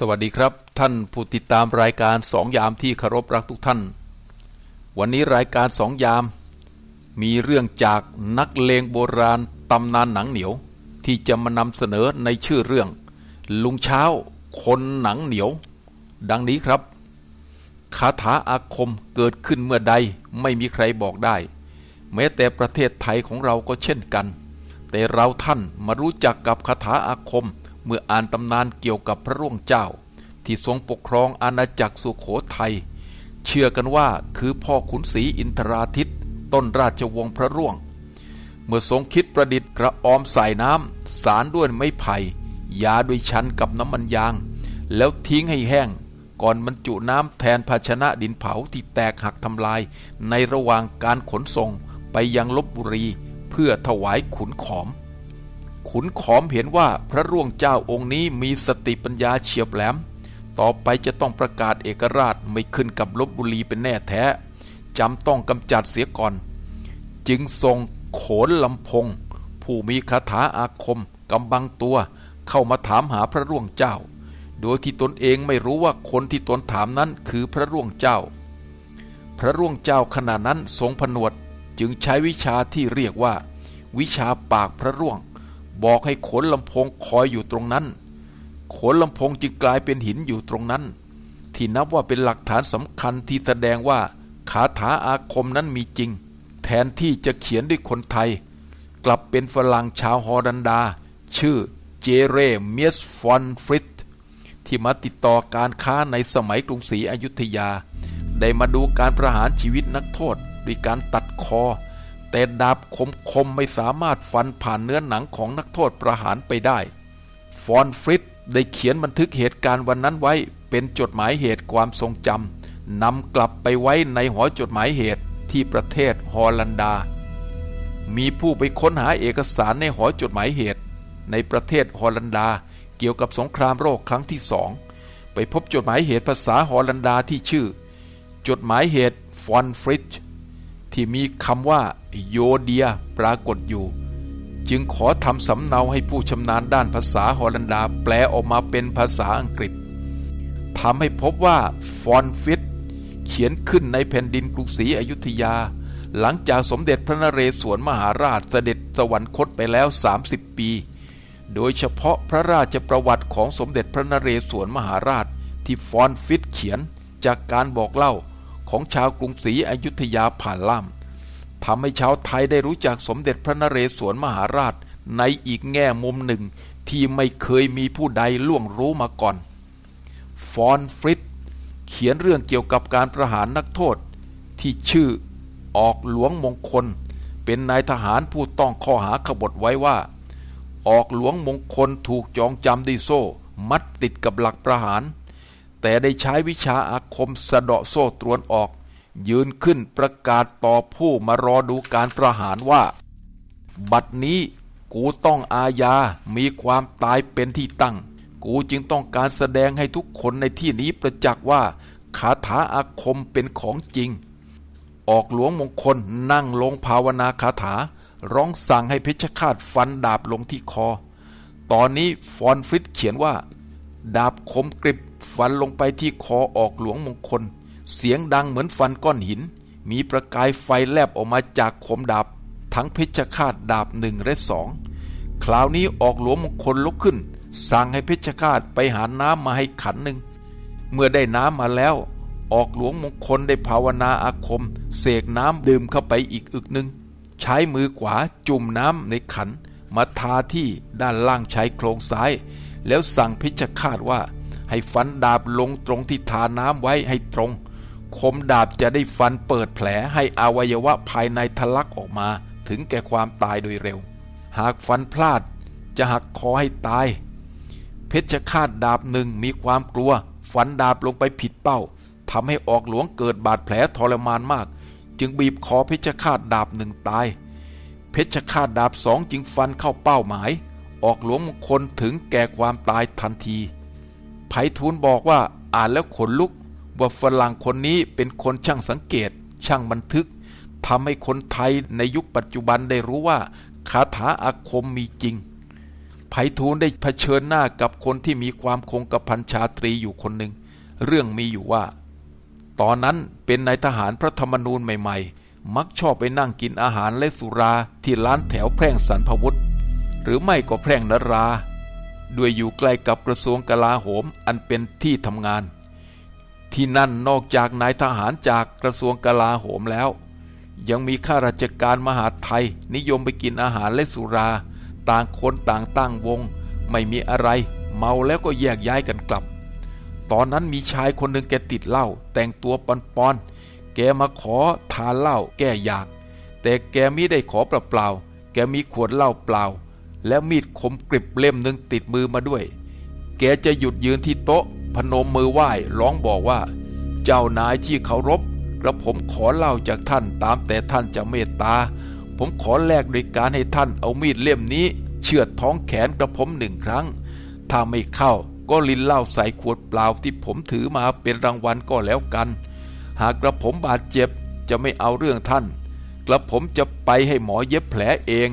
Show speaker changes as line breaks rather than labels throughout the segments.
สวัสดีครับ ท่านผู้ติดตามรายการสองยามที่เคารพรักทุกท่าน วันนี้รายการสองยาม มีเรื่องจากนักเลงโบราณตำนานหนังเหนียว ที่จะมานำเสนอในชื่อเรื่อง ลุงเช้าคนหนังเหนียว ดังนี้ครับคาถาอาคมเกิดขึ้นเมื่อใดไม่มีใครบอกได้ แม้แต่ประเทศไทยของเราก็เช่นกัน แต่เราท่านมารู้จักกับคาถาอาคม เมื่ออ่านตำนานเกี่ยวกับพระร่วงเจ้า ที่ทรงปกครองอาณาจักรสุขโขทัยเชื่อกันว่าคือพ่อขุนศรีอินทราทิตต้นราชวงศ์พระร่วง เมื่อทรงคิดประดิษฐ์กระออมใส่น้ำสารด้วยไม้ไผ่ยาด้วยชั้นกับน้ำมันยาง แล้วทิ้งให้แห้ง ก่อนบรรจุน้ำแทนภาชนะดินเผาที่แตกหักทำลาย ในระหว่างการขนส่งไปยังลบบุรี เพื่อถวายขุนขอม ขุนขอมเห็นว่าพระร่วงเจ้าองค์นี้มีสติปัญญาเฉียบแหลม ต่อไปจะต้องประกาศเอกราชไม่ขึ้นกับลบบุรีเป็นแน่แท้จำต้องกำจัดเสียก่อน จึงทรงโขนลำพง ผู้มีคาถาอาคมกำบังตัวเข้ามาถามหาพระร่วงเจ้า โดยที่ตนเองไม่รู้ว่าคนที่ตนถามนั้นคือพระร่วงเจ้า พระร่วงเจ้าขณะนั้นทรงผนวดจึงใช้วิชาที่เรียกว่า วิชาปากพระร่วง บอกให้ขนลำโพงคอยอยู่ตรงนั้น ขนลำโพงจึงกลายเป็นหินอยู่ตรงนั้น ที่นับว่าเป็นหลักฐานสำคัญที่แสดงว่าคาถาอาคมนั้นมีจริง แทนที่จะเขียนด้วยคนไทย กลับเป็นฝรั่งชาวฮอลันดา ชื่อเจเรเมียสฟอนฟริตที่มาติดต่อการค้าในสมัยกรุงศรีอยุธยา ได้มาดูการประหารชีวิตนักโทษ ด้วยการตัดคอ แต่ดาบคมๆไม่สามารถฟันผ่านเนื้อหนังของนักโทษประหารไปได้ ฟอนฟริตได้เขียนบันทึกเหตุการณ์วันนั้นไว้เป็นจดหมายเหตุความทรงจำนำกลับไปไว้ในหอจดหมายเหตุที่ประเทศฮอลันดา มีผู้ไปค้นหาเอกสารในหอจดหมายเหตุ ในประเทศฮอลันดาเกี่ยวกับสงครามโลกครั้งที่สองไปพบจดหมายเหตุภาษาฮอลันดาที่ชื่อ จดหมายเหตุฟอนฟริต ที่มีคำว่าโยเดียปรากฏอยู่ จึงขอทำสำเนาให้ผู้ชำนาญด้านภาษาฮอลันดาแปลออกมาเป็นภาษาอังกฤษทำให้พบว่าฟอนฟิตเขียนขึ้นในแผ่นดินกรุงศรีอยุธยา หลังจากสมเด็จพระนเรศวรมหาราชเสด็จสวรรคตไปแล้ว 30 ปี โดยเฉพาะพระราชประวัติของสมเด็จพระนเรศวรมหาราชที่ฟอนฟิตเขียนจากการบอกเล่า ของชาวกรุงศรีอยุธยาผ่านล่ามทำให้ชาวไทยได้รู้จักสมเด็จพระนเรศวรมหาราชในอีกแง่มุมหนึ่งที่ไม่เคยมีผู้ใดล่วงรู้มาก่อน ฟอนฟริตเขียนเรื่องเกี่ยวกับการประหารนักโทษ ที่ชื่อออกหลวงมงคล เป็นนายทหารผู้ต้องข้อหาขบฏไว้ว่า ออกหลวงมงคลถูกจองจำด้วยโซ่ มัดติดกับหลักประหาร แต่ได้ใช้วิชาอาคมสะเดาะโซ่ตรวนออก ยืนขึ้นประกาศต่อผู้มารอดูการประหารว่า บัดนี้กูต้องอาญา มีความตายเป็นที่ตั้ง กูจึงต้องการแสดงให้ทุกคนในที่นี้ประจักษ์ว่าคาถาอาคมเป็นของจริง ออกหลวงมงคลนั่งลงภาวนาคาถา ร้องสั่งให้เพชฌฆาตฟันดาบลงที่คอ ตอนนี้ฟอนฟริตเขียนว่า ดาบคมกริบ ฟันลงไปที่คอออกหลวงมงคล เสียงดังเหมือนฟันก้อนหิน มีประกายไฟแลบออกมาจากคมดาบ ทั้งเพชฌฆาตดาบหนึ่งและสองคราวนี้ออกหลวงมงคลลุกขึ้น สั่งให้เพชฌฆาตไปหาน้ำมาให้ขันหนึ่ง เมื่อได้น้ำมาแล้ว ออกหลวงมงคลได้ภาวนาอาคม เสกน้ำดื่มเข้าไปอีกอึกหนึ่ง ใช้มือขวาจุ่มน้ำในขัน มาทาที่ด้านล่างชายโครงซ้าย แล้วสั่งเพชฌฆาตว่า ให้ฟันดาบลงตรงที่ทาน้ำไว้ให้ตรง คมดาบจะได้ฟันเปิดแผลให้อวัยวะภายในทะลักออกมา ถึงแก่ความตายโดยเร็ว หากฟันพลาดจะหักคอให้ตาย เพชฌฆาตดาบหนึ่งมีความกลัว ฟันดาบลงไปผิดเป้าทำให้ออกหลวงเกิดบาดแผลทรมานมาก จึงบีบคอเพชฌฆาตดาบหนึ่งตาย เพชฌฆาตดาบสองจึงฟันเข้าเป้าหมาย ออกหลวงมงคลถึงแก่ความตายทันที ไพฑูรย์บอกว่าอ่านแล้วขนลุก ว่าฝรั่งคนนี้เป็นคนช่างสังเกต ช่างบันทึกทำให้คนไทยในยุคปัจจุบันได้รู้ว่าคาถาอาคมมีจริงไพภัยทูลได้เผชิญหน้ากับคนที่มีความคงกระพันชาตรีอยู่คนหนึ่ง เรื่องมีอยู่ว่า ตอนนั้นเป็นนายทหารพระธรรมนูญใหม่ ๆ มักชอบไปนั่งกินอาหารและสุราที่ร้านแถวแพร่งสันพวุธหรือไม่ก็แพร่งนรา ด้วยอยู่ใกล้กับกระทรวงกลาโหมอันเป็นที่ทำงาน ที่นั่นนอกจากนายทหารจากกระทรวงกลาโหมแล้ว ยังมีข้าราชการมหาไทยนิยมไปกินอาหารและสุรา ต่างคนต่างตั้งวง ไม่มีอะไร เมาแล้วก็แยกย้ายกันกลับ ตอนนั้นมีชายคนหนึ่งแกติดเหล้าแต่งตัวปอนๆแกมาขอทานเหล้าแก้อยาก แต่แกมิได้ขอเปล่าๆแกมีขวดเหล้าเปล่า และมีดคมกริบเล่มหนึ่งติดมือมาด้วย แกจะหยุดยืนที่โต๊ะ พนมมือไหว้ร้องบอกว่า เจ้านายที่เคารพกระผมขอเล่าจากท่านตามแต่ท่านจะเมตตา ผมขอแลกโดยการให้ท่านเอามีดเล่มนี้ เชือดท้องแขนกระผมหนึ่งครั้ง ถ้าไม่เข้าก็ลินเหล้าใส่ขวดเปล่าที่ผมถือมาเป็นรางวัลก็แล้วกัน หากกระผมบาดเจ็บจะไม่เอาเรื่องท่าน กระผมจะไปให้หมอเย็บแผลเอง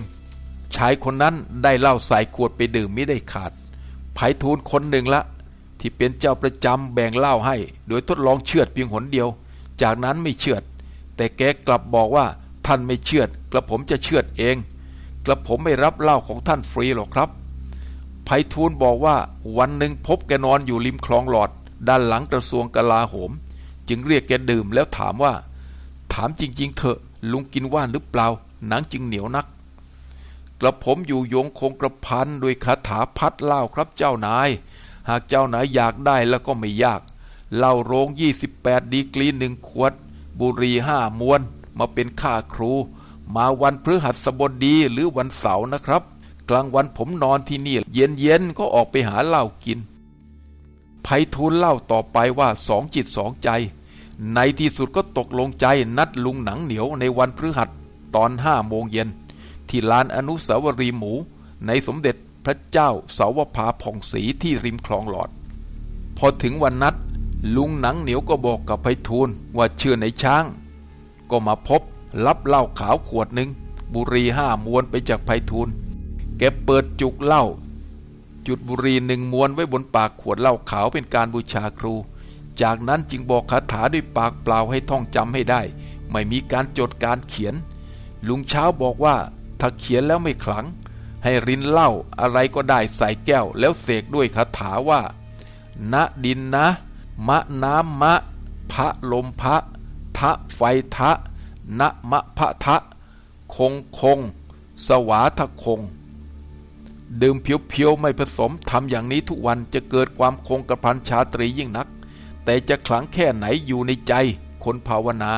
ชายคนนั้นได้เหล้าใส่ขวดไปดื่มไม่ได้ขาดไผทูลคนหนึ่งละ ที่เป็นเจ้าประจำแบ่งเหล้าให้ โดยทดลองเชือดเพียงหนเดียว จากนั้นไม่เชือด แต่แกกลับบอกว่าท่านไม่เชือด กระผมจะเชือดเอง กระผมไม่รับเหล้าของท่านฟรีหรอกครับไพฑูรย์บอกว่าวันหนึ่งพบแกนอนอยู่ริมคลองหลอด ด้านหลังกระทรวงกลาโหม จึงเรียกแกดื่มแล้วถามว่า ถามจริง ๆ เถอะลุงกินว่านหรือเปล่า หนังจึงเหนียวนัก กระผมอยู่ยงคงกระพันด้วยคาถาพัดเหล้าครับเจ้านาย หากเจ้านายอยากได้แล้วก็ไม่ยากเหล้าโรง 28 ดีกรีหนึ่งขวด บุรีห้ามวน มาเป็นค่าครู มาวันพฤหัสบดีหรือวันเสาร์นะครับ กลางวันผมนอนที่นี่ เย็นเย็นๆก็ออกไปหาเหล้ากินไพฑูรย์เล่าต่อไปว่าสองจิตสองใจ ในที่สุดก็ตกลงใจนัดลุงหนังเหนียวในวันพฤหัสตอนห้าโมงเย็น ที่ลานอนุสาวรีย์หมู ในสมเด็จพระเจ้าเสาวภาผ่องศรีที่ริมคลองหลอด พอถึงวันนัด ลุงหนังเหนียวก็บอกกับไพฑูรย์ว่าเชื่อในช้าง ก็มาพบรับเหล้าขาวขวดหนึ่งบุรีห้ามวนไปจากไพฑูรย์แกเปิดจุกเหล้าจุดบุรีหนึ่งมวนไว้บนปากขวดเหล้าขาวเป็นการบูชาครู จากนั้นจึงบอกคาถาด้วยปากเปล่าให้ท่องจำให้ได้ ไม่มีการจดการเขียน ลุงเช้าบอกว่า ถ้าเขียนแล้วไม่ขลัง ให้รินเหล้าอะไรก็ได้ใส่แก้ว แล้วเสกด้วยคาถาว่า ณดินนะ มะน้ำมะ พระลมพระทะไฟทะณมะพะทะ คงคง สวาทะคง ดื่มเพียวๆไม่ผสมทำอย่างนี้ทุกวันจะเกิดความคงกระพันชาตรียิ่งนัก แต่จะขลังแค่ไหนอยู่ในใจคนภาวนา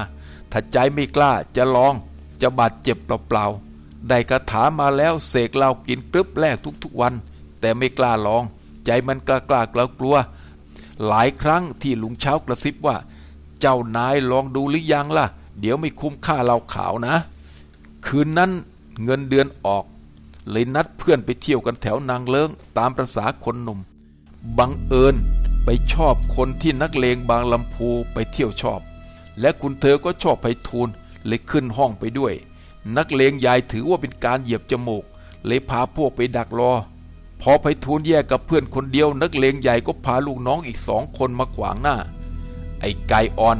ถ้าใจไม่กล้าจะลองจะบาดเจ็บเปล่าๆ ได้คาถามาแล้วเสกเหล้ากินกรึบแรกทุกๆวัน แต่ไม่กล้าลอง ใจมันกล้ากล้ากลัวกลัว หลายครั้งที่ลุงเช้ากระซิบว่า เจ้านายลองดูหรือยังล่ะ เดี๋ยวไม่คุ้มค่าเราขาวนะ คืนนั้นเงินเดือนออก เลยนัดเพื่อนไปเที่ยวกันแถวนางเลิงตามประษาคนหนุ่ม บังเอิญไปชอบคนที่นักเลงบางลำพูไปเที่ยวชอบ และคุณเธอก็ชอบไพฑูรย์เลยขึ้นห้องไปด้วย นักเลงใหญ่ถือว่าเป็นการเหยียบจมูก เลยพาพวกไปดักรอ พอไพฑูรย์แยกกับเพื่อนคนเดียว นักเลงใหญ่ก็พาลูกน้องอีกสองคนมาขวางหน้า ไอ้ไก่อ่อน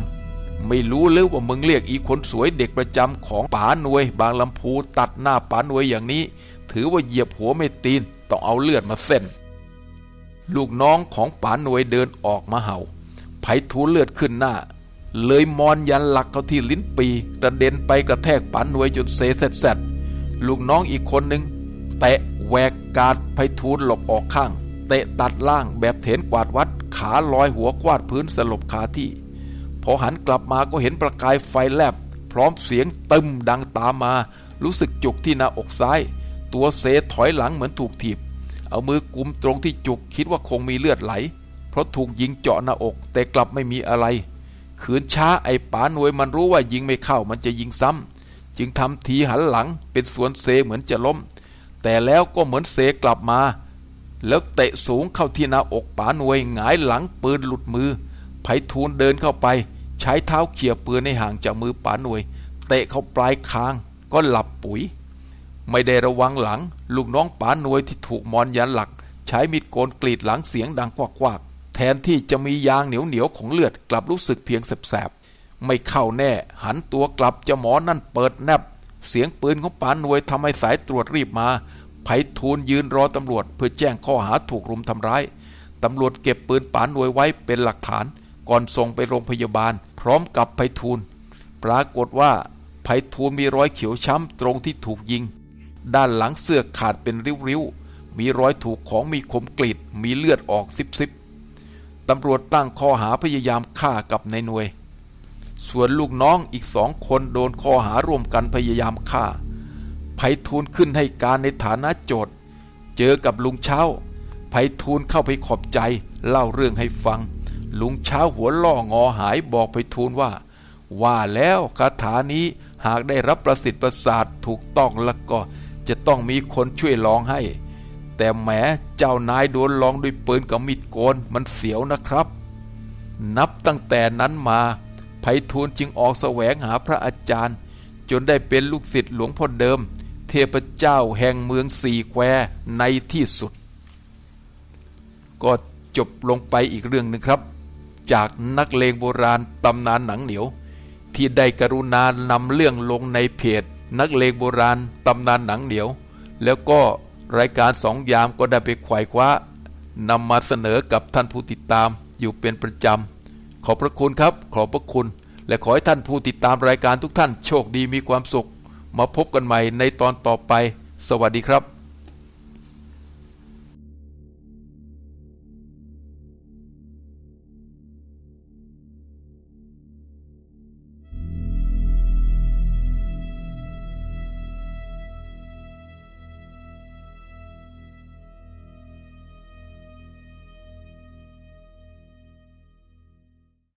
ไม่รู้เลยว่ามึงเรียกอีคนสวยเด็กประจำของป๋าหน่วย บางลำพูตัดหน้าป๋าหน่วยอย่างนี้ ถือว่าเหยียบหัวไม่ตีนต้องเอาเลือดมาเส้น ลูกน้องของป๋าหน่วยเดินออกมาเห่าไผทูเลือดขึ้นหน้า เลยมอนยันหลักเขาที่ลิ้นปีกระเด็นไปกระแทกป๋าหน่วยจนเสร็จเสร็จลูกน้องอีกคนหนึ่งเตะแหวกกาดไผทูลหลบออกข้าง เตะตัดล่างแบบเถนกวาดวัด ขาลอยหัวกวาดพื้นสลบคาที่ พอหันกลับมาก็เห็นประกายไฟแลบ พร้อมเสียงตึมดังตามมา รู้สึกจุกที่หน้าอกซ้าย ตัวเซถอยหลังเหมือนถูกถีบ เอามือกุมตรงที่จุกคิดว่าคงมีเลือดไหล เพราะถูกยิงเจาะหน้าอกแต่กลับไม่มีอะไร ขืนช้าไอ้ป๋าหน่วยมันรู้ว่ายิงไม่เข้ามันจะยิงซ้ำจึงทำทีหันหลังเป็นสวนเซเหมือนจะล้ม แต่แล้วก็เหมือนเซกลับมา แล้วเตะสูงเข้าที่หน้าอกป๋าหน่วยหงายหลังปืนหลุดมือ ไผทูลเดินเข้าไป ใช้เท้าเขี่ยปืนในห่างจากมือป๋าหน่วย เตะเข้าปลายคางก็หลับปุ๋ย ไม่ได้ระวังหลัง ลูกน้องป๋าหน่วยที่ถูกมอนยันหลัก ใช้มีดโกนกรีดหลังเสียงดังกวากๆ แทนที่จะมียางเหนียวๆของเลือดกลับรู้สึกเพียงแสบๆไม่เข้าแน่ หันตัวกลับจะหมอนั่นเปิดแนบ เสียงปืนของป๋าหน่วยทำให้สายตรวจรีบมา ไผทูลยืนรอตำรวจ เพื่อแจ้งข้อหาถูกรุมทำร้ายตำรวจเก็บปืนป๋าหน่วยไว้เป็นหลักฐาน ก่อนส่งไปโรงพยาบาล พร้อมกับไพฑูรย์ปรากฏว่าไพฑูรย์มีรอยเขียวช้ำตรงที่ถูกยิง ด้านหลังเสื้อขาดเป็นริ้วๆมีรอยถูกของมีคมกรีดมีเลือดออกซิบๆ ตำรวจตั้งข้อหาพยายามฆ่ากับนายหน่วย ส่วนลูกน้องอีกสองคนโดนข้อหาร่วมกันพยายามฆ่าไพฑูรย์ขึ้นให้การในฐานะโจทย์ เจอกับลุงเช้าไพฑูรย์เข้าไปขอบใจ เล่าเรื่องให้ฟัง ลุงเช้าหัวล่องอหายบอกไพฑูรย์ว่า ว่าแล้วคาถานี้หากได้รับประสิทธิ์ประสาทถูกต้องแล้วก็จะต้องมีคนช่วยลองให้ แต่แหมเจ้านายโดนลองด้วยปืนกับมีดโกนมันเสียวนะครับ นับตั้งแต่นั้นมาไพฑูรย์จึงออกแสวงหาพระอาจารย์ จนได้เป็นลูกศิษย์หลวงพ่อเดิม เทพเจ้าแห่งเมืองสี่แควในที่สุด ก็จบลงไปอีกเรื่องหนึ่งครับ จากนักเลงโบราณตำนานหนังเหนียว ที่ได้กรุณานำเรื่องลงในเพจ นักเลงโบราณตำนานหนังเหนียว แล้วก็ รายการสองยามก็ได้ไปไขว่คว้านำมาเสนอกับท่านผู้ติดตามอยู่เป็นประจำ ขอบพระคุณครับ ขอบพระคุณ และขอให้ท่านผู้ติดตามรายการทุกท่านโชคดีมีความสุข มาพบกันใหม่ในตอนต่อไป สวัสดีครับ